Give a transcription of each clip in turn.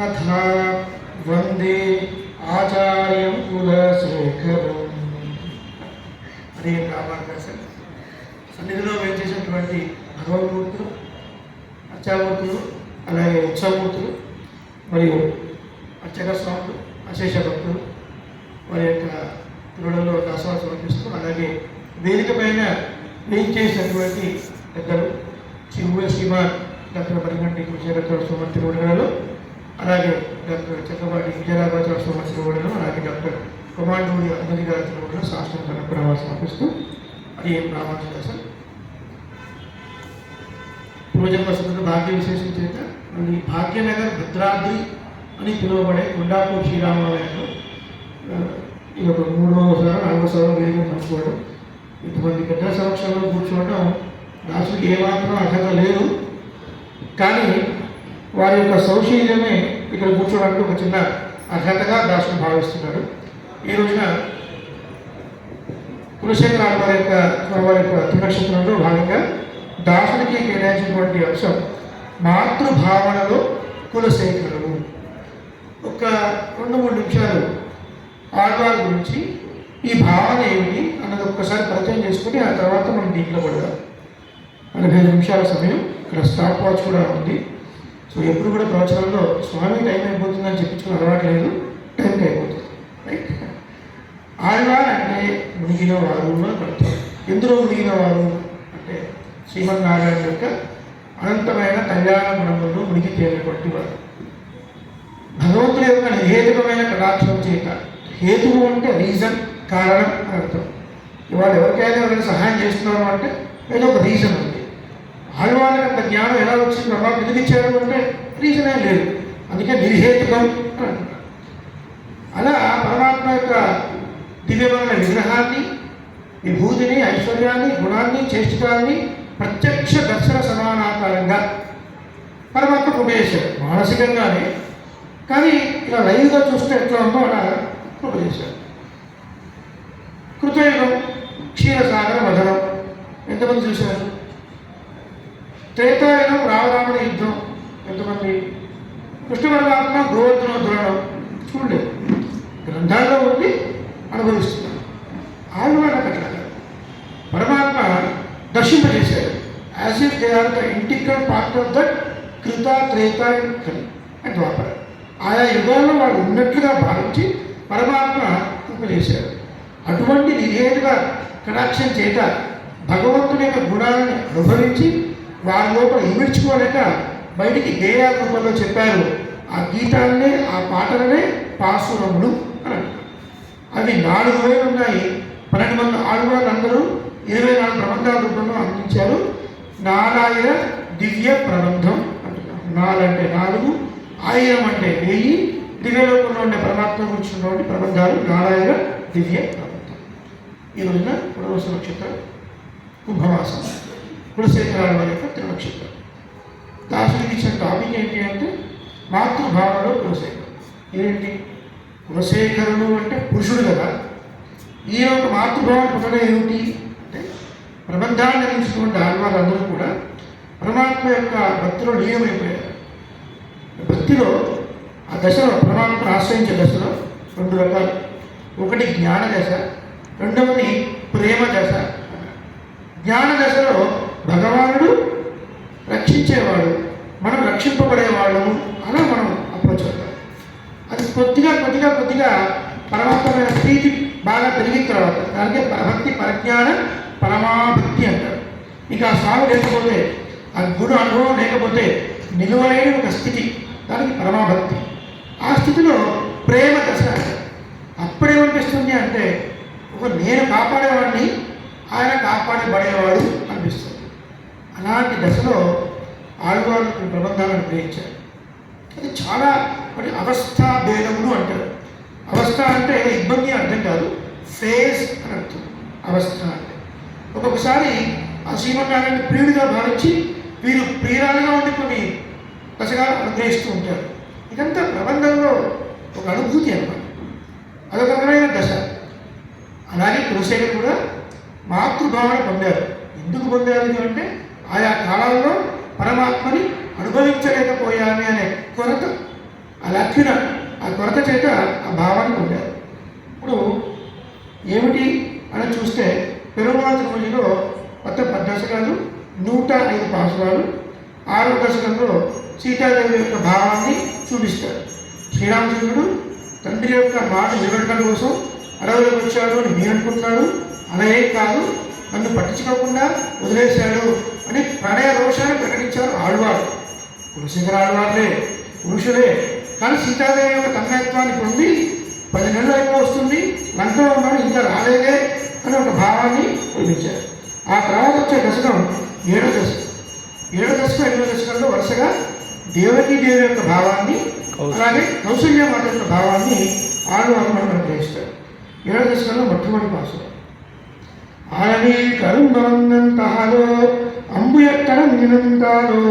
అథ వందే ఆచార్యం కులశేఖరం అదే రామాకాశం సన్నిధిలో వేచేసినటువంటి భగవన్మూర్తులు అర్చామూర్తులు అలాగే ఉత్సవమూర్తులు మరియు అర్చక స్వాములు అశేష భక్తులు వారి యొక్క తిరుడలో దాసవాలు సమర్పిస్తూ అలాగే వేదిక పైన వేయించేసినటువంటి పెద్దలు చిరువుల శ్రీమాన్ డాక్టర్ మరిగంటి కృషి సుమన్ తిరుగుడు అలాగే డాక్టర్ చక్రపాటి విజయరాఘవ స్వామి కూడా అలాగే డాక్టర్ కుమాండూరి అధిపతి గారి శాస్త్రం శాస్త్రం ప్రవాసం సమర్పిస్తూ అది ఏం రామానుజాసన్ పూర్వజన్మ సుఖ భాగ్య విశేషం చేత అది భాగ్యనగర్ భద్రాద్రి అని పిలువబడే గుండాపూర్ శ్రీరామాలయంలో ఆ, ఇది ఒక మూడవసారి నాలుగోసారి వేగం నడుచుకోవడం ఇంతమంది పెద్ద సంవత్సరంలో కూర్చోవడం దాసుడికి ఏమాత్రం అర్హత లేదు. కానీ వారి యొక్క సౌశీల్యమే ఇక్కడ కూర్చోవడానికి ఒక చిన్న అర్హతగా దాసుడు భావిస్తున్నాడు. ఈ రోజున కులశేఖర వారి యొక్క వారి యొక్క త్రినక్షత్రంలో భాగంగా దాసునికి కేటాయించినటువంటి అంశం మాతృభావనలో కులశేఖరుడు. ఒక రెండు మూడు నిమిషాలు ఆడవారి గురించి ఈ భావన ఏమిటి అన్నది ఒక్కసారి పరిచయం చేసుకుని ఆ తర్వాత మనం దీంట్లో పడదాం. నలభై ఐదు నిమిషాల సమయం. ఇక్కడ స్టాప్ వాచ్ కూడా ఉంది. సో ఎప్పుడు కూడా ప్రవచనంలో స్వామి టైం అయిపోతుందని చెప్పించుకుని అలవాట్లేదు లేదు అయిపోతుంది రైట్ ఆళ్వార్ అంటే మునిగిన వారు పడతారు ఎందులో మునిగిన వారు? అంటే శ్రీమన్నారాయణ యొక్క అనంతమైన కళ్యాణ గుణములను మునిగి తేలినటువంటి వారు. భగవంతుడి యొక్క నిహేతుకమైన కటాక్షం చేత హేతువు అంటే రీజన్ కారణం అని అర్థం. ఇవాళ ఎవరికైనా ఎవరైనా సహాయం చేస్తున్నాము అంటే ఏదో ఒక రీజన్ ఉంది. ఆళ్వాళ్ళకి అంత జ్ఞానం ఎలా వచ్చింది అలా వెలిగించారు అంటే రీజనే లేదు. అందుకే నిర్హేతుకం అని అలా పరమాత్మ యొక్క దివ్యమైన విగ్రహాన్ని విభూతిని ఐశ్వర్యాన్ని గుణాన్ని చేష్టితాన్ని ప్రత్యక్ష దర్శన సమానాకారంగా పరమాత్మ ఉపదేశాడు మానసికంగానే. కానీ ఇలా లైవ్గా చూస్తే ఎట్లా ఉందో అలా ఉపదేశాడు కృతయుగం క్షీరసాగర మధురం ఎంతమంది చూశారు? త్రేతాయుగం రామరాముడి యుద్ధం. ఎంతమంది? కృష్ణ పరమాత్మ గోవర్ధన ధురణం చూడలేదు గ్రంథాల్లో ఉండి అనుభవిస్తున్నారు. ఆళ్వాళ్ళకి అట్లా పరమాత్మ దర్శింపజేశారు. As if they are the integral part of that Krita Treta Kali and ద్వాపర ఆయా యుగాల్లో వాళ్ళు ఉన్నట్లుగా భావించి పరమాత్మ చేశారు అటువంటి నిధేయుగా కటాక్షం చేత భగవంతుని యొక్క గుణాలను అనుభవించి వారి లోపల ఇమిడ్చుకోలేక బయటికి గేయాల రూపంలో చెప్పారు. ఆ గీతాలనే ఆ పాటలనే పాసురములు అని అంటారు. అవి నాలుగు వేలు ఉన్నాయి. పన్నెండు మంది ఆడవాళ్ళు అందరూ ఇరవై నాలుగు ప్రబంధాల రూపంలో అందించారు. నాలాయిర దివ్య ప్రబంధం అంటున్నారు. నాలంటే నాలుగు ఆయిరం అంటే వెయ్యి దివ్యలోకంలో ఉండే పరమాత్మ గురించి ఉన్నటువంటి ప్రబంధాలు నారాయణ దివ్య ప్రబంధం. ఈ రోజున పునర్వస నక్షత్రం కుంభమాసం. కులశేఖరాల వారి యొక్క త్రినక్షత్రం దాసుడికి ఇచ్చిన టాపిక్ ఏంటి అంటే మాతృభావనలో కులశేఖరం. ఏంటి? కులశేఖరుడు అంటే పురుషుడు కదా. ఈ యొక్క మాతృభావం పుట్టడం ఏమిటి? అంటే ప్రబంధాన్ని అందించినటువంటి ఆన్వాళ్ళందరూ కూడా పరమాత్మ యొక్క భక్తిలో లీనమైపోయారు. భక్తిలో ఆ దశలో పరమాత్మను ఆశ్రయించే దశలో రెండు రకాలు. ఒకటి జ్ఞాన దశ రెండవది ప్రేమ దశ. జ్ఞాన దశలో భగవానుడు రక్షించేవాడు మనం రక్షింపబడేవాళ్ళము అలా మనం అప్రోచ్ అవుతాం. అది కొద్దిగా కొద్దిగా కొద్దిగా పరమాత్మైన ప్రీతి బాగా పెరిగిన తర్వాత దానికే భక్తి పరిజ్ఞాన పరమాభక్తి అంటారు. ఇక ఆ స్వామి లేకపోతే ఆ గురు అనుభవం లేకపోతే నిలువలేని ఒక స్థితి దానికి పరమాభక్తి. ఆ స్థితిలో ప్రేమ దశ అప్పుడేమనిపిస్తుంది అంటే ఒక నేను కాపాడేవాడిని ఆయన కాపాడబడేవాడు అలాంటి దశలో ఆళ్వారు ప్రబంధాలను గ్రహించారు. అది చాలా మరి అవస్థా భేదమును అంటారు. అవస్థ అంటే ఇబ్బంది అర్థం కాదు ఫేజ్ అని అర్థం. అవస్థ అంటే ఒక్కొక్కసారి ఆ సీమకాలాన్ని ప్రియుడిగా భావించి వీరు ప్రియురాలుగా ఉండి కొన్ని దశగా అనుగ్రహిస్తూ ఉంటారు. ఇదంతా ప్రబంధంలో ఒక అనుభూతి అనమాట అదొక రకమైన దశ. అలాగే కులశేఖర్ కూడా మాతృభావన పొందారు. ఎందుకు పొందారు అంటే ఆయా కాలంలో పరమాత్మని అనుభవించలేకపోయామే అనే కొరత ఆ లక్షణ ఆ కొరత చేత ఆ భావాన్ని పొందారు. ఇప్పుడు ఏమిటి అని చూస్తే పెరుమాళ తిరుమలలో మొత్తం పద్దశకాలు నూట ఐదు పాసురాలు ఆరో దశకంలో సీతాదేవి యొక్క భావాన్ని చూపిస్తారు. శ్రీరామచంద్రుడు తండ్రి యొక్క మాట వివరణ కోసం అడవులకు వచ్చాడు అని మీరు అనుకుంటున్నాడు అలాగే కాదు నన్ను పట్టించుకోకుండా వదిలేశాడు. అని ప్రణయ దోషాన్ని ప్రకటించారు ఆళ్వారు కులశేఖర ఆళ్వార్లే పురుషులే కానీ సీతాదేవి యొక్క తన్మయత్వాన్ని పొంది పది నెలలు అయిపో వస్తుంది లంకలో ఉన్నాడు ఇంకా రాలేదే అని ఒక భావాన్ని చూపించారు. ఆ తర్వాత వచ్చే దశకం ఏడో దశకం. ఏడో దశకం ఎనిమిదో దశకంలో వరుసగా దేవకి దేవి యొక్క భావాన్ని అలాగే కౌశల్య మాత యొక్క భావాన్ని ఆడు అనుమానం మనం గ్రహిస్తారు ఏడో దశకంలో మొట్టమొదటి పాసు ఆరని కరుంబవంతంతాలో అంబుయత్తరంగినంతాలో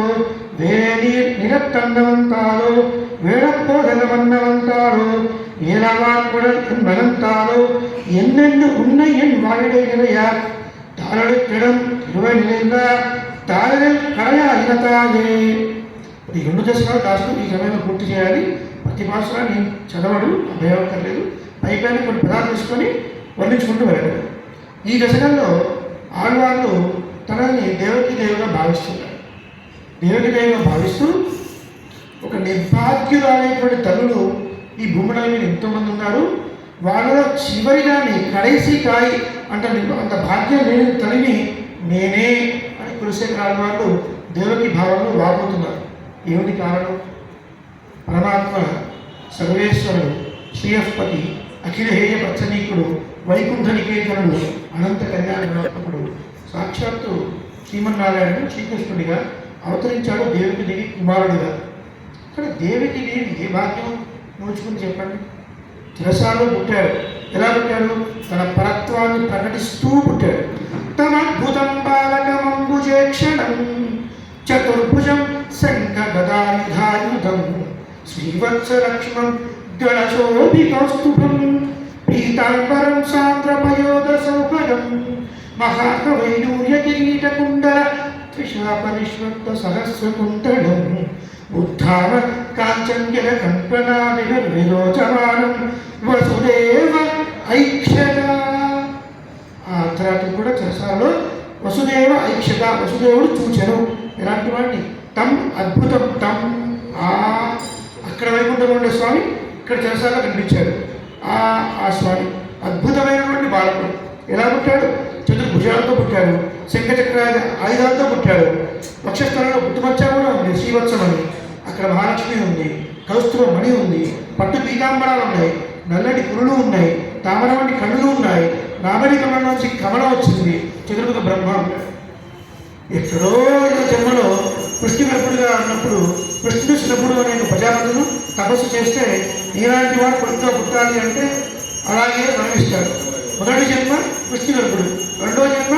వేణి నిరత్తన్నవంతాలో வேடப்போதலவண்ணவந்தாரோ ஏலவான்குடல் என்பனந்தாரோ என்னென்னு உன்னை என் வாழிடைகிறார் తారడిక్కడం ఇరవై నిలైందా తారడిల్ కడయా ఇనతాయే ఈ రెండు దశకాలు కాస్తూ ఈ సమయంలో పూర్తి చేయాలి ప్రతి పాఠశాలని చదవడు అభయవక్కర్లేదు పైపైన కొన్ని పదాలు తీసుకొని వర్ణించుకుంటూ వెళ్ళడం ఈ దశకంలో ఆడవాళ్ళు తనని దేవకి దేవుగా భావిస్తున్నారు దేవుని దేవుగా భావిస్తూ ఒక నిర్భాగ్యురాలైనటువంటి తల్లులు ఈ భూముల మీద ఎంతోమంది ఉన్నారు. వాళ్ళలో చివరిదాన్ని కడేసి కాయి అంటే అంత భాగ్యం లేని తల్లిని నేనే అని కులశేఖర వాళ్ళు దేవుని భావంలో వాపోతున్నారు ఏమిటి కారణం? పరమాత్మ సర్వేశ్వరుడు శ్రీయస్పతి అఖిలహేయ పచ్చనీకుడు వైకుంఠ నికేతనుడు అనంత కళ్యాణ సాక్షాత్తు శ్రీమన్నారాయణుడు శ్రీకృష్ణుడిగా అవతరించాడు దేవికి దేవి కుమారుడిగా. ఇక్కడ దేవికి దేవి ఏ భాగ్యం నోచుకుని చెప్పండి? చిరసాలో పుట్టాడు. ఎలా పుట్టాడు? తన పరత్వాన్ని ప్రకటిస్తూ పుట్టాడు. తమ అద్భుతం బాలకమంబుజేక్షణం చతుర్భుజం శంఖ గదాయుధాయుధం శ్రీవత్స లక్ష్మణం గణశోభి కౌస్తుభం పీతాంబరం సాంద్రపయోద సౌభగం మహాకవైడూర్య కిరీటకుండల త్రిశాపరిష్వక్త సహస్రకుంతలం ఉద్ధాన కాంచన్యర కంపనామివ విరోచమానం వసుదేవ ఐక్షత. ఆ తర్వాత కూడా చెరసాలలో వసుదేవ ఐక్షత వసుదేవుడు చూచెను. ఎలాంటి వాడిని తం అద్భుతం తం ఆ. అక్కడ వైకుంఠంలో ఉండే స్వామి ఇక్కడ చెరసాలలో కనిపించాడు. ఆ ఆ స్వామి అద్భుతమైనటువంటి బాలకుడు. ఎలా పుట్టాడు? భుజాలతో పుట్టాడు. శంఖచక్ర ఆయుధాలతో పుట్టాడు. వక్షస్థలంలో పుట్టుమచ్చ కూడా ఉంది. శ్రీవత్సం అని. అక్కడ మహాలక్ష్మి ఉంది. కౌస్తుభ మణి ఉంది. పట్టు పీతాంబరాలు ఉన్నాయి. నల్లటి పురులు ఉన్నాయి. తామర వంటి కళ్ళు ఉన్నాయి. నామడి కమలం నుంచి కమలం వచ్చింది. చతుర్ముఖ బ్రహ్మ. ఎక్కడో జన్మలో కృష్ణగర్భుడిగా ఉన్నప్పుడు కృష్ణుడు శిలపుడు అనే ప్రజాపతులు తపస్సు చేస్తే ఈనాటి వాడు కొడుకుగా పుట్టాలి అంటే అలాగే మరణిస్తాడు మొదటి జన్మ కృష్ణగర్భుడు. రెండవ జన్మ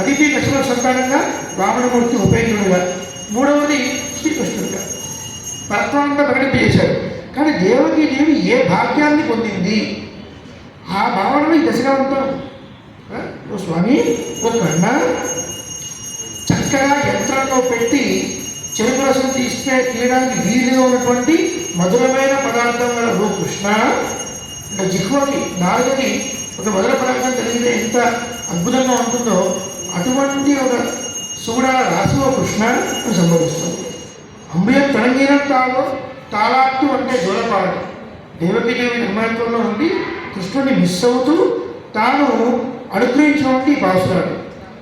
అదితి కృష్ణ సంతానంగా రావణమూర్తి ఉపేంద్రుడిగా. మూడవది శ్రీకృష్ణుడిగా తత్వాంతా ప్రకటింపజేశాడు కానీ దేవకి దేవి ఏ భాగ్యాన్ని పొందింది? ఆ భావనలో ఈ దశగా ఉంటాం. ఓ స్వామి ఓ కన్న చక్కగా యంత్రంలో పెట్టి చెరుకు రసం తీస్తే తీయడానికి వీలుగా ఉన్నటువంటి మధురమైన పదార్థం గల ఓ కృష్ణ ఇంకా జిహ్వకి నాలుగది ఒక మధుర ప్రాంతం తెలిగితే ఎంత అద్భుతంగా ఉంటుందో అటువంటి ఒక సూడా రాసి ఒక కృష్ణ అని సంభవిస్తుంది. అంబియ తరంగినం తాలో తాళాట్టు అంటే దూరపాటు దేవకీదేవి నిర్మాణంలో ఉండి కృష్ణుడిని మిస్ అవుతూ తాను అనుగ్రహించినటువంటి పాసురాడు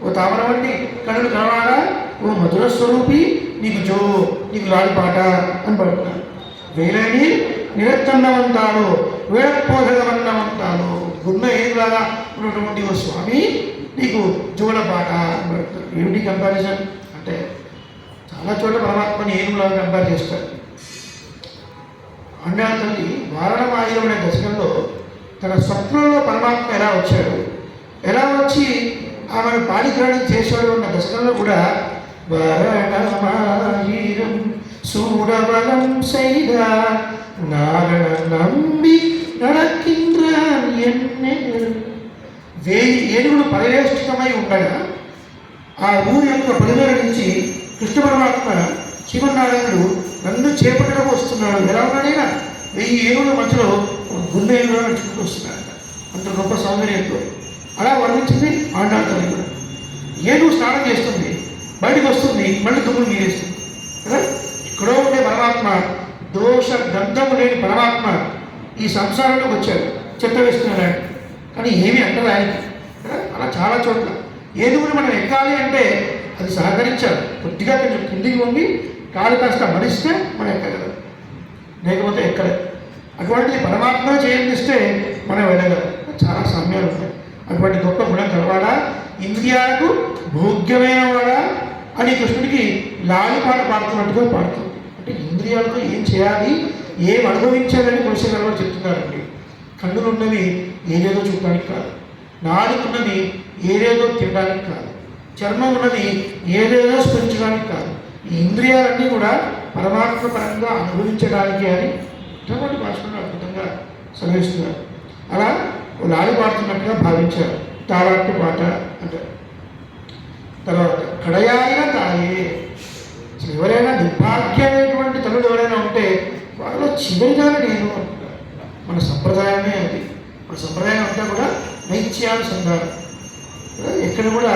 ఓ తామర వంటి కళ్ళు కలవాడా? ఓ మధుర స్వరూపి నీకు జో నీకు లాడిపాట అని పడుతున్నాడు వేలని నిరత్తన్నవంతాడు వేడపోధగమన్నవంతాడు గుండె ఏలాగా ఉన్నటువంటి ఓ స్వామి నీకు జోలపాట అని ఏమిటి కంపారిజన్ అంటే చాలా చోట్ల పరమాత్మని ఏనుగులాగా కంపేర్ చేస్తారు. అండాల తల్లి వారణమాయుడు అనే దశకంలో తన స్వప్నంలో పరమాత్మ ఎలా వచ్చాడు? ఎలా వచ్చి ఆమెను పాణిగ్రహణం చేశాడు అన్న దశకంలో కూడా వారణమాయిరం సూడబలం సైదా నారణ నంబి நடக்கின்றார் ఎన్నె వేయి ఏనుగులు పరివేష్టితమై ఉండగా ఆ ఊరి యొక్క పొలిమేర నుంచి కృష్ణ పరమాత్మ శివనారాయణుడు నన్ను చేపట్టడం వస్తున్నాడు. ఎలా ఉన్నాడైనా వెయ్యి ఏనుగుల మధ్యలో గుండె ఏనుగులో నడుచుకుంటూ వస్తున్నాడు. అంత గొప్ప సౌందర్యంతో అలా వర్ణించింది ఆండాళ్ళ కూడా ఏనుగు స్నానం చేస్తుంది బయటకు వస్తుంది మళ్ళీ దుమ్ములు మీరేస్తుంది కదా? ఇక్కడో ఉండే పరమాత్మ దోష గంధము లేని పరమాత్మ ఈ సంసారంలోకి వచ్చాడు. చెత్త వేస్తున్నాడు ఆయన. కానీ ఏమీ అంటారు ఆయనకి. అలా చాలా చోట్ల. కూడా మనం ఎక్కాలి అంటే అది సహకరించాలి. కొద్దిగా కొంచెం కిందికి వంగి కాలు కాస్త మరిస్తే మనం ఎక్కగలం. లేకపోతే ఎక్కలేదు అటువంటిది పరమాత్మ చేయందిస్తే మనం వెళ్ళగలం. చాలా సమయాలు ఉన్నాయి. అటువంటి గొప్ప గుణం కలవాడా ఇంద్రియాలకు భోగ్యమైన వాడా అని కృష్ణుడికి లాలి పాట పాడుతున్నట్టుగా పాడుతుంది. అంటే ఇంద్రియాలతో ఏం చేయాలి? ఏం అనుభవించాలని కృష్ణ గారు చెప్తున్నారండి. కన్నులున్నవి ఏదేదో చూడడానికి కాదు. నాలుగున్నది ఏదేదో తినడానికి కాదు. చర్మం ఉన్నది ఏదేదో స్మరించడానికి కాదు. ఈ ఇంద్రియాలన్నీ కూడా పరమాత్మ పరంగా అనుభవించడానికి అని ఇటువంటి భాషను అద్భుతంగా సెలవిస్తున్నారు అలా లాలి పాడుతున్నట్టుగా భావించారు. తారాట్టు పాట అంటారు తర్వాత కడయాయిన తాయే ఎవరైనా నిర్భాగ్యమైనటువంటి వాళ్ళలో చివరిగానే నేను మన సంప్రదాయమే అది. మన సంప్రదాయం అంతా కూడా నైత్యానుసంధానం. ఎక్కడ కూడా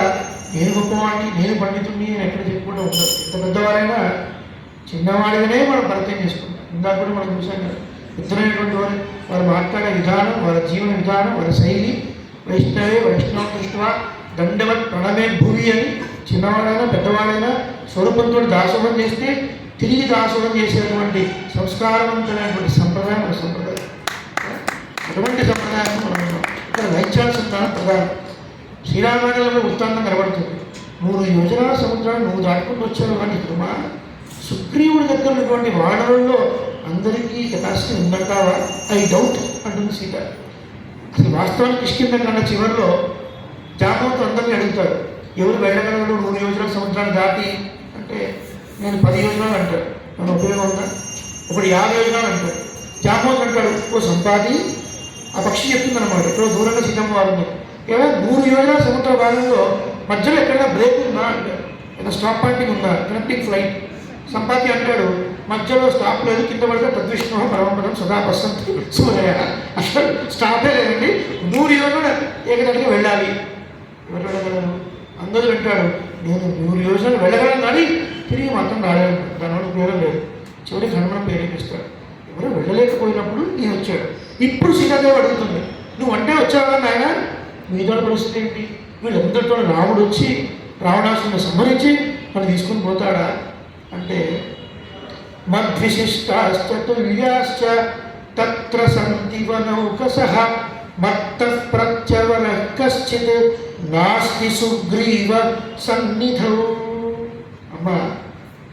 నేను గొప్పవాడిని నేను పండితుడిని అని ఎక్కడ చెప్పుకుంటూ ఉండదు. ఎంత పెద్దవారైనా చిన్నవాడిగానే మనం పరిచయం చేసుకుంటాం. ఇందాక కూడా మనం చూసాం కదా ఇద్దరైనటువంటి వారు వారు మాట్లాడే విధానం వారి జీవన విధానం వారి శైలి వైష్ణవే వైష్ణవ కృష్ణ దండవత్ ప్రణమే భూమి అని చిన్నవాడైనా పెద్దవాడైనా స్వరూపంతో దాసోహం చేస్తే తిరిగి దాసోహం చేసేటువంటి సంస్కారవంతమైనటువంటి సంప్రదాయం మన సంప్రదాయం. అటువంటి సంప్రదాయం మనం ఉన్నాం. ఇక్కడ వైద్యానుసంధానం ప్రధానం. శ్రీరామాయణంలో వృత్తాంతం కనబడుతుంది. మూడు యోజనాల సముద్రాన్ని నువ్వు దాటుకుంటూ వచ్చావు కానీ ధృమా సుగ్రీవుడి దగ్గర ఉన్నటువంటి వానరుల్లో అందరికీ కెపాసిటీ ఉందంటావా ఐ డౌట్ అంటుంది సీత. అసలు వాస్తవానికి కిష్కింద కన్నా చివరిలో జాగ్రత్త అందరినీ అడుగుతారు ఎవరు వెళ్ళగలరు? నూరు యోజనాల సముద్రాన్ని దాటి అంటే నేను పది యోజనాలు అంటాడు. మన ఉపయోగం ఉందా? ఒకటి యాభై యోజనాలు అంటాడు. జాగ్రత్త అంటాడు ఓ సంపాది ఆ పక్షి చెప్తుందన్నమాట. ఎక్కడో దూరంగా సిద్ధంగా వారు ఉంది కేవలం నూరు యోజనాల సముద్ర భాగంలో మధ్యలో ఎక్కడైనా బ్రేక్ ఉందా? అంటాడు. ఏదైనా స్టాప్ పాయింటింగ్ ఉందా? కనెక్టింగ్ ఫ్లైట్ సంపాతి అంటాడు మధ్యలో స్టాప్ లేదు కింద పడితే తద్విష్ణు పరమపదం సదా పసంతి సూర్య అసలు స్టాపే లేదండి. నూరు యోజన ఏకదటిగా వెళ్ళాలి. ఎవరు వెళ్ళగలరు? అందరూ అంటాడు నేను నూరు యోజనలు వెళ్ళగలను కానీ తిరిగి మాత్రం రాలేను దానివల్ల ఉపయోగం లేదు. చివరికి హనుమాన్ ప్రేరేపిస్తాడు ఎవరు వెళ్ళలేకపోయినప్పుడు నేను వచ్చాడు. ఇప్పుడు సీతాదేవి అడుగుతుంది నువ్వు అంటే వచ్చావా నాయన? మీతో పరిస్థితి ఏంటి? వీళ్ళందరితో రాముడు వచ్చి రావణాసుని సంహరించి మనం తీసుకుని పోతాడా? అంటే మద్విశిష్టాశ్చ తత్ర సంతి వనౌకసః మత్త ప్రత్యవర కశ్చిత్ నాస్తి సుగ్రీవ సన్నిధౌ. అమ్మ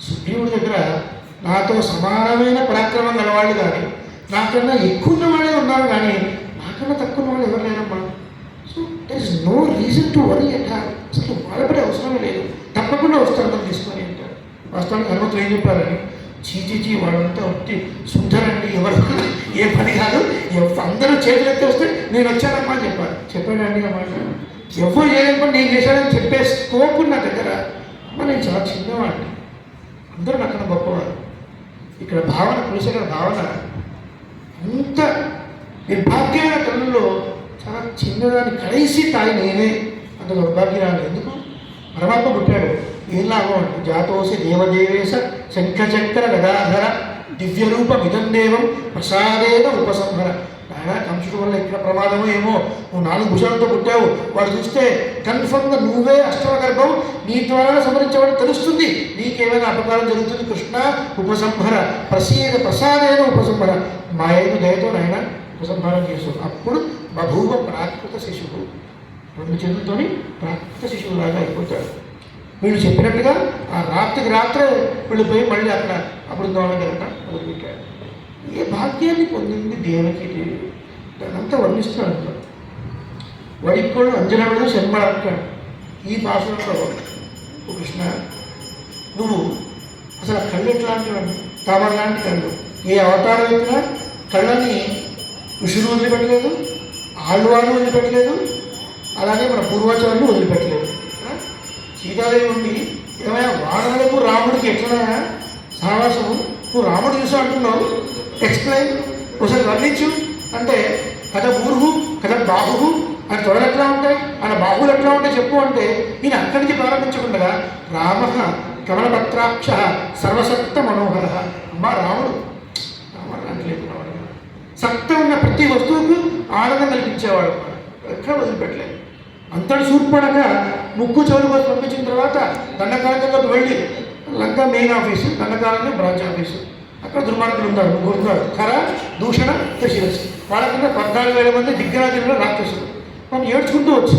సుగ్రీవుడి దగ్గర నాతో సమానమైన పరాక్రమం గలవాళ్ళు కానీ నాకన్నా ఎక్కువ ఉన్న వాళ్ళే ఉన్నారు కానీ నాకన్నా తక్కువ ఉన్న వాళ్ళు ఎవరు లేరమ్మా? So there is no reason to worry at అసలు బాధపడే అవసరమే లేదు. తప్పకుండా వస్తారు తను తీసుకొని అంటారు. వాస్తవానికి హనుమంతులు ఏం చెప్పారని చీచీచి వాళ్ళంతా వచ్చి సుందరండి ఎవరు? ఏ పని కాదు. అందరూ చేతులు వస్తే నేను వచ్చానమ్మా అని చెప్పారు. చెప్పాడండి ఆ ఎవరు చేయలేని నేను చేశానని చెప్పే స్కోప్ నా దగ్గర అమ్మ నేను చాలా చిన్నవాడిని. అందరూ అక్కడ గొప్పవారు ఇక్కడ భావన పురుషుల భావన అంత నిర్భాగ్యమైన తల్లుల్లో చాలా చిన్నదాన్ని కలిసి తాయి నేనే అంత దౌర్భాగ్యరాలు. ఎందుకు? పరమాత్మ పుట్టాడు. ఏం లాభం? అంటే జాతోసి దేవదేవేశ శంఖచక్ర గదాధర దివ్యరూప మిదం దేవం ప్రసాదేన ఉపసంహర. నాయన కంసుడు వల్ల ఎక్కడ ప్రమాదమో ఏమో? నువ్వు నాలుగు భుజాలతో పుట్టావు వాడు చూస్తే కన్ఫర్మ్గా నువ్వే అష్టమగర్భం నీ ద్వారా సంహరించబడి తెలుస్తుంది. నీకేమైనా అపకారం జరుగుతుంది కృష్ణ? ఉపసంహర. ప్రసీద ప్రసాదైన ఉపసంహర. మా ఏదో దయతో నాయన ఉపసంహారం చేసు అప్పుడు బభూవ ప్రాకృత శిశువు రెండు చేతులతోని ప్రాకృత శిశువులాగా అయిపోతాడు. వీళ్ళు చెప్పినట్టుగా ఆ రాత్రికి రాత్రే వెళ్ళిపోయి మళ్ళీ అక్కడ అప్పుడు దోణగలట మొదలుపెట్టాడు. ఈ భాగ్యాన్ని పొందింది దేవకి దేవి దానంతా వర్ణిస్తున్నాడు అందులో. వడికోడు అంజనముడు శర్మ అంటాడు ఈ భాషలో కృష్ణ నువ్వు అసలు కళ్ళు ఎట్లాంటివాడు తామర లాంటి కళ్ళు. ఏ అవతారం ఎత్తినా కళ్ళని ఋషులు వదిలిపెట్టలేదు ఆళ్ళవాళ్ళు వదిలిపెట్టలేదు అలాగే మన పూర్వాచారులు వదిలిపెట్టలేదు. సీతాదేవి ఉండి ఏమైనా వానలకు రాముడికి ఎట్లా సావాసము నువ్వు రాముడు చూసా అంటున్నావు? ఎక్స్ప్లెయిన్ ఒకసారి వర్ణించు. అంటే కథ ఊరుహు కథ బాహు ఆయన తొడలు ఎట్లా ఉంటాయి? ఆయన బాహువులు ఎట్లా ఉంటాయి చెప్పు అంటే ఈయన అక్కడి నుంచి ప్రారంభించకుండా రామ కమలపత్రాక్ష సర్వసక్త మనోహర. అమ్మా రాముడు. రాముడు అంటలేదు సత్త ఉన్న ప్రతి వస్తువుకు ఆనందం కల్పించేవాడు ఎక్కడ వదిలిపెట్టలేదు. అంతటి సూర్పడక ముక్కు చెవులు కోసం పంపించిన తర్వాత దండకారణ్యంలోకి వెళ్ళి లంక మెయిన్ ఆఫీసు దండకాలనే బ్రాంచ్ ఆఫీసు అక్కడ దుర్మార్గులు ఉన్నారు ముగ్గురు ఉన్నారు కర దూషణ శిరస్ వాళ్ళ కింద పద్నాలుగు వేల మంది దిగ్గరాజులు రాక్షసులు. మనం ఏడ్చుకుంటూ వచ్చు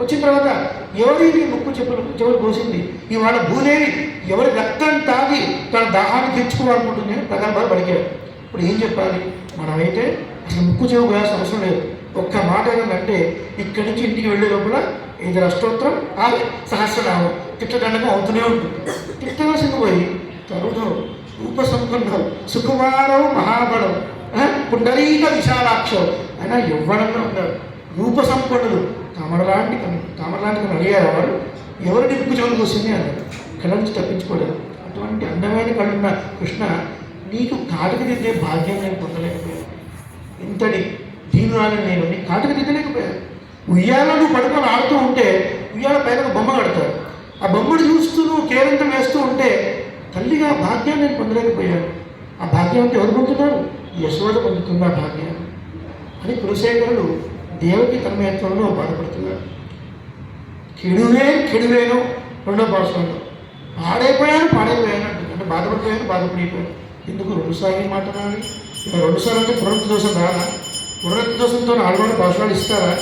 వచ్చిన తర్వాత ఎవరి ముక్కు చెప్పులు చెవులు కోసింది ఇవాళ భూదేవి ఎవరి రక్తం తాగి తన దాహాన్ని తెచ్చుకోవాలనుకుంటుంది అని ప్రగల్భాలు పడిగాడు ఇప్పుడు ఏం చెప్పాలి? మనమైతే అసలు ముక్కు చెవు పోయాల్సిన అవసరం లేదు. ఒక్క మాట ఏంటంటే ఇక్కడి నుంచి ఇంటికి వెళ్ళే లోపల ఇది అష్టోత్తరం ఆమె సహస్రనామం. తిట్టదండకం అవుతూనే ఉంటుంది తిట్టవలసింది పోయి తరుణం రూప సంపన్నం సుకుమారం మహాబలం పుండరీక విశాలాక్షం అయినా యవ్వనంగా ఉన్నారు. రూప సంపన్నులు తామరలాంటి కన్ను తామరలాంటి కన్ను అడిగారు వారు ఎవరు నిప్పు చెవులు కూర్చుంది అన్నారు కళ్ళ నుంచి తప్పించుకోలేదు. అటువంటి అందమైన కళ్ళున్న కృష్ణ నీకు కాటుక దిద్దే భాగ్యం నేను పొందలేకపోయాను. ఇంతటి దీనివాళ్ళని నేను నీ దిద్దలేకపోయాను. ఉయ్యాల నువ్వు పడుకొని ఆడుతూ ఉంటే ఉయ్యాల పైన బొమ్మ కడతారు. ఆ బొమ్మను చూస్తూ నువ్వు కేరింత వేస్తూ ఉంటే తల్లిగా భాగ్యాన్ని నేను పొందలేకపోయాను. ఆ భాగ్యం అంటే ఎవరు పొందుతున్నారు యశోద పొందుతుంది ఆ భాగ్యాన్ని అని కులశేఖరుడు దేవకి తన్మయత్వంలో బాధపడుతున్నారు కెడువే కెడువేను రెండో భాషలో పాడైపోయాను పాడైపోయాను అంటుంది. అంటే బాధపడిపోయాను బాధపడిపోయాను. ఎందుకు? రెండుసార్లు మాట్లాడాలి ఇక అంటే పునరుద్ధ దోషం రాదా? పునరుద్ధ దోషంతో ఆడవాళ్ళు భాషలు ఇస్తారా?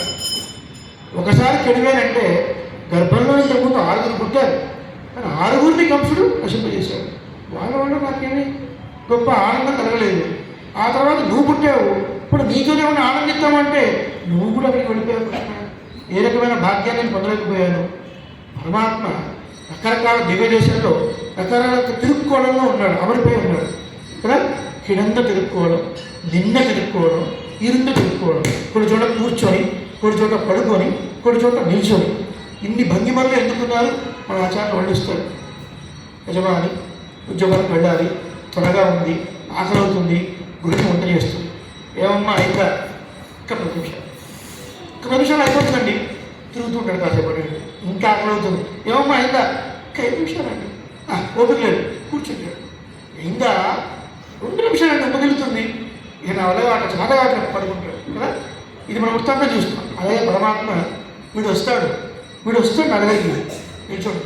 ఒకసారి కెడివేనంటే గర్భంలో ఇంతకుముందు ఆరుగురు పుట్టారు. కానీ ఆరుగురిని కంసుడు నశింపజేశాడు వాళ్ళ వల్ల నాకేమీ గొప్ప ఆనందం కలగలేదు. ఆ తర్వాత నువ్వు పుట్టావు. ఇప్పుడు నీతో ఏమైనా ఆనందిద్దామంటే నువ్వు కూడా అక్కడికి వెళ్ళిపోయావు ఏ రకమైన భాగ్యాన్ని నేను పొందలేకపోయాను. పరమాత్మ రకరకాల దివ్యదేశంలో రకరకాల తిరుక్కోవడంలో ఉన్నాడు. అమరిపోయి ఉన్నాడు. కదా? కిడంద తిరుక్కోవడం నిన్న తిరుక్కోవడం ఇరుంద తిరుక్కోవడం ఇప్పుడు చూడ కూర్చొని కొన్ని చోట పడుకొని కొన్ని చోట నిల్చొని. ఇన్ని భంగిమల్లో ఎందుకున్నారు? మన ఆచారం వండిస్తారు యజమాని ఉద్యోగానికి వెళ్ళాలి త్వరగా ఉంది ఆకలి అవుతుంది గురించి వంట చేస్తుంది. ఏమమ్మా ఇంకా ఇంకా పది నిమిషాలు ఒక పది నిమిషాలు అయిపోతుందండి. తిరుగుతుంటాడు కాసేపు అటు ఇంకా ఆకలి అవుతుంది ఏమమ్మా ఇంకా ఇంకా ఐదు నిమిషాలండి "ఆ, ఓపిక లేదు. కూర్చుంటాడు ఇంకా రెండు నిమిషాలండి ఉపగిలుతుంది ఈయన అలవాటు చాలా అట్లా పడుకుంటాడు. కదా? ఇది మనం వృత్తంగా చూస్తాం అలాగే పరమాత్మ వీడు వస్తాడు. వీడు వస్తాడు నా నిల్చోండి.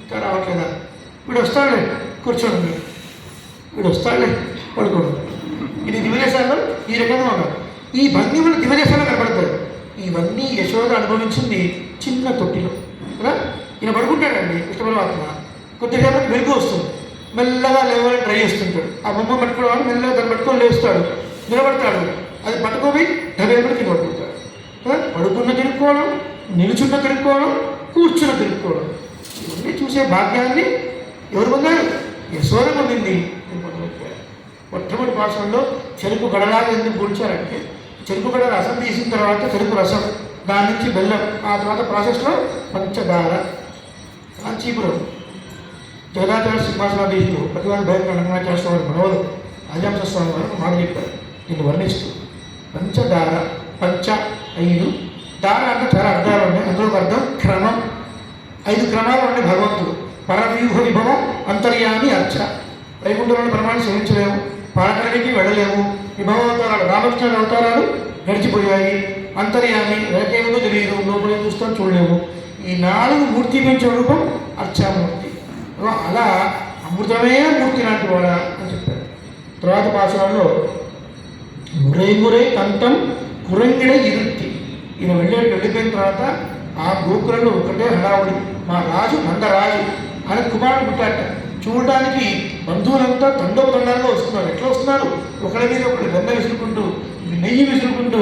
ఇంకా రావట్లేదా? వీడు వస్తాడులే. కూర్చోండి మీరు. వీడు వస్తాడులే. పడుకోండి. ఇది దివ్యదేశాల్లో ఈ రకంగా ఉన్నారు ఈ భంగిమలు దివ్యదేశాల్లో కనబడతాయి. ఇవన్నీ యశోద అనుభవించింది చిన్న తొట్టిలో. కదా? ఈయన పడుకుంటాడండి కృష్ణ పరమాత్మ కొద్దిసేపటి మెరుగు వస్తుంది. మెల్లగా లేవాలని ట్రై చేస్తుంటాడు. ఆ బొమ్మ పట్టుకోవడం మెల్లగా దాన్ని పట్టుకొని లేస్తాడు. నిలబడతాడు. అది పట్టుకొని డబ్బేపటి కింద పడుకుంటారు పడుకున్న తిరుక్కోవడం నిలుచున్న తిరుక్కోవడం కూర్చున్న తిరుక్కోవడం. ఇవన్నీ చూసే భాగ్యాన్ని ఎవరు పొందారు? యశోద పొందింది. మొట్టమొదటి భాషల్లో చెరుకు గడలాగా ఎందుకు కూర్చారంటే చెరుకు గడ రసం తీసిన తర్వాత చెరుకు రసం దాని నుంచి బెల్లం ఆ తర్వాత ప్రాసెస్లో పంచదార కాంచీపురం జగదాచార సింహాసనాధీశులు ప్రతివాద భయంకర రంగనాచార్య స్వామి మనోహరు రాజాంశ స్వామి వారు మాట చెప్పారు. దీన్ని వర్ణిస్తూ పంచదార పంచ ఐదు. దార అంటే చాలా అర్థాలు ఉన్నాయి. అందులో ఒక అర్థం క్రమం. ఐదు క్రమాలు ఉన్నాయి భగవంతుడు. పరవ్యూహ విభవం అంతర్యామి అర్చ. వైకుంఠంలోని ప్రమాణం సేవించలేము పాలకడికి వెళ్ళలేము విభవావతారాలు రామకృష్ణ అవతారాలు గడిచిపోయాయి. అంతర్యామి వెనకేమో తెలియదు. లోపలే చూస్తాం చూడలేము. ఈ నాలుగు మూర్తి పెంచే రూపం అర్చామూర్తి. అలా అమృతమే మూర్తి లాంటి వాడా అని చెప్పారు. తర్వాత పాఠశాలలో మురై మురై తంతం కురంగిడ ఇరుత్తి ఈయన వెళ్ళి వెళ్ళిపోయిన తర్వాత ఆ గోకులంలో ఒకటే హడావుడి. మా రాజు నందరాజు ఆయన కుమారుడు పుట్టాట చూడడానికి బంధువులంతా తండోపతండాలుగా వస్తున్నారు. ఎట్లా వస్తున్నారు? ఒకరి మీద ఒకటి వెన్న విసురుకుంటూ నెయ్యి విసురుకుంటూ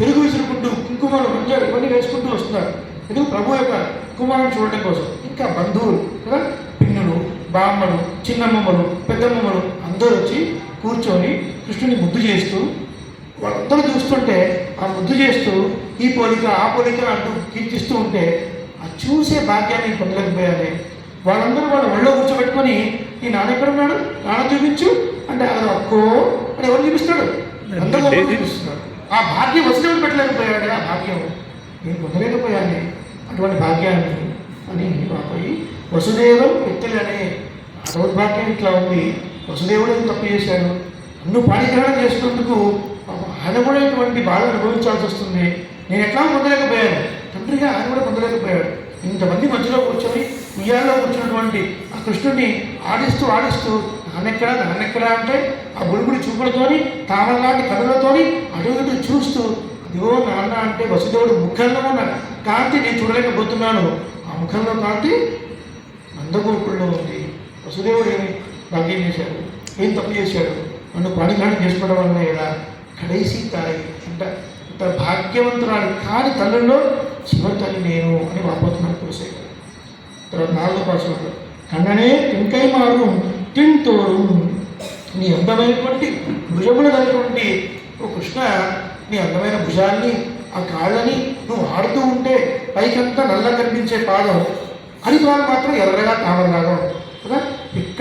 పెరుగు విసురుకుంటూ కుంకుమలు మంజాలు ఇవన్నీ వేసుకుంటూ వస్తున్నారు. ఎందుకు? ప్రభు యొక్క కుమారుని చూడటం కోసం. ఇంకా బంధువులు కదా? పిన్నులు బామ్మలు చిన్నమ్మమ్మలు పెద్దమ్మమ్మలు అందరూ వచ్చి కూర్చొని కృష్ణుని ముద్దు చేస్తూ వాళ్ళందరూ చూస్తుంటే ఆ ముద్దు చేస్తూ ఈ పోలిక ఆ పోలిక అంటూ కీర్తిస్తూ ఉంటే ఆ చూసే భాగ్యాన్ని పొందలేకపోయాలి వాళ్ళందరూ వాళ్ళ ఒళ్ళో కూర్చోబెట్టుకొని ఈ నాన్న ఎక్కడ ఉన్నాడు నాన్న చూపించు. అంటే అక్కడ అక్కో అని ఎవరు చూపిస్తాడు? అందరూ చూపిస్తున్నాడు ఆ భాగ్యం వసతి పెట్టలేకపోయాడు ఆ భాగ్యం. నేను పొందలేకపోయాను అటువంటి భాగ్యాన్ని అని వాపోయి వసుదేవం వ్యక్తులు అనే ఆ దౌర్భాగ్యం ఇట్లా ఉంది. వసుదేవుడు ఏం తప్పు చేశాడు? నన్ను పాణిగ్రహణం చేసినందుకు ఆయన కూడా ఇటువంటి బాధ అనుభవించాల్సి వస్తుంది. నేను ఎట్లా పొందలేకపోయాను? తండ్రిగా ఆయన కూడా పొందలేకపోయాడు. ఇంతమంది మధ్యలో కూర్చొని ఉయ్యాల్లో కూర్చున్నటువంటి ఆ కృష్ణుడిని ఆడిస్తూ ఆడిస్తూ నాన్నెక్కడా నాన్నెక్కడా అంటే ఆ బుడిబుడి చూపులతోని తామలాంటి కథలతోని అటు ఇటు చూస్తూ అదిగో నాన్న అంటే వసుదేవుడు ముఖంలో ఉన్న కాంతి నేను చూడలేకపోతున్నాను. ఆ ముఖంలో కాంతి నందగోకుల్లో ఉంది. వసుదేవుడు ఏమి భాగ్యం చేశాడు. ఏం తప్పు చేశాడు? నన్ను పాణిగ్రహణం చేసుకోవడం వల్ల ఇలా కడేసి తాయి. అంట ఇంత భాగ్యవంతురాలు కాని తల్లుల్లో చివరి తల్లి నేను అని వాపోతున్నాను కులసేవ తర్వాత నాలుగో పాఠశాలలో కన్ననే తింకై మారు తింటోరు నీ అందమైనటువంటి భుజములు కలిగినటువంటి ఓ కృష్ణ నీ అందమైన భుజాన్ని ఆ కాళ్ళని నువ్వు ఆడుతూ ఉంటే పైకంతా నల్ల కనిపించే పాదం. అది వాళ్ళు మాత్రం ఎర్రగా తామరలాగా ఉంటుంది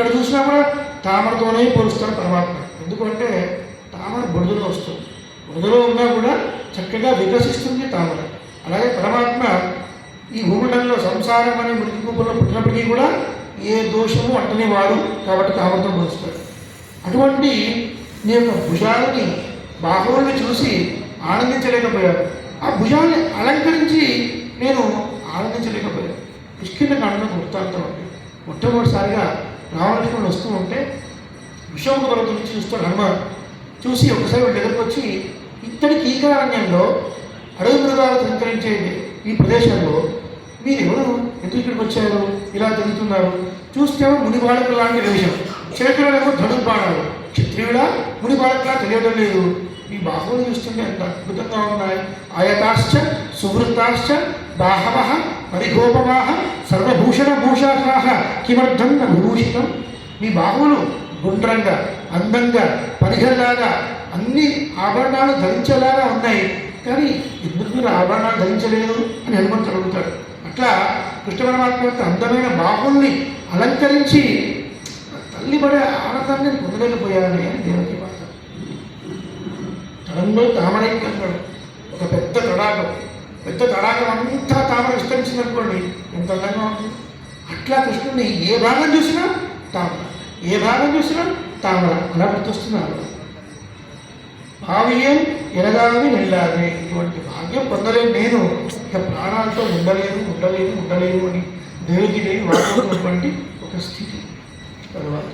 ఇక్కడ చూసినా కూడా తామరతోనే పోలుస్తాడు పరమాత్మ. ఎందుకంటే తామర బురదలో వస్తుంది. బురదలో ఉన్నా కూడా చక్కగా వికసిస్తుంది తామర. అలాగే పరమాత్మ ఈ భూమండలంలో సంసారం అనే మృతి రూపంలో పుట్టినప్పటికీ కూడా ఏ దోషము అంటని వాడు కాబట్టి తామరతో పోలుస్తాడు అటువంటి నీ యొక్క భుజాలని బాహువుల్ని చూసి ఆనందించలేకపోయాను ఆ భుజాన్ని అలంకరించి నేను ఆనందించలేకపోయాను. పుష్కిన కాండలో వృత్తాంతం అండి. మొట్టమొదటిసారిగా రామలక్ష్మణుడు వస్తూ ఉంటే విశ్వముఖ పర్వతం నుంచి చూస్తాడు హనుమాన్. చూసి ఒకసారి వాళ్ళ దగ్గరకు వచ్చి ఇత్తడి కీకారణ్యంలో అడవి మృగాలు సంకరించే ఈ ప్రదేశంలో మీరు ఎవరు ఎందుకు ఇక్కడికి వచ్చారు? ఇలా తిరుగుతున్నారు. చూస్తేమో ముని బాలకులు లాంటి వేషం. చేతులలో ధనుర్ బాణాలు క్షత్రియుడా? ముని బాలకులా తెలియడం లేదు. ఈ బాహువులు చూస్తుంటే ఎంత అద్భుతంగా ఉన్నాయి. ఆయతాశ్చ సువృత్తాశ్చ బాహవ పరిగోపవాహ సర్వభూషణ భూషాకాహ కిమర్థం న మీ బాహువులు గుండ్రంగా అందంగా పరిహరలాగా అన్ని ఆభరణాలు ధరించేలాగా ఉన్నాయి. కానీ ఇద్దరు మీరు ఆభరణాలు ధరించలేదు అని హనుమంతుడు అడుగుతాడు. అట్లా కృష్ణ పరమాత్మ యొక్క అందమైన బాహుల్ని అలంకరించి తల్లి పడే ఆనందాన్ని నేను పొందలేకపోయాను అని దేవకి మాట తడంలో తామరైకి ఒక పెద్ద తడాకం. పెద్ద తడాకం అంతా తామర విస్తరించింది అనుకోండి ఎంత అందంగా ఉంటుంది అట్లా కృష్ణుడిని ఏ భాగం చూసినా తామర ఏ భాగం చూసినా తామర అలా గుర్తొస్తున్నారు. భావ్యం ఎరగాలని వెళ్ళాలి ఇటువంటి భాగ్యం పొందలేను నేను ఇక ప్రాణాలతో ఉండలేను ఉండలేను ఉండలేను అని దేవుడికి దేవి వాడుతున్నటువంటి ఒక స్థితి. తర్వాత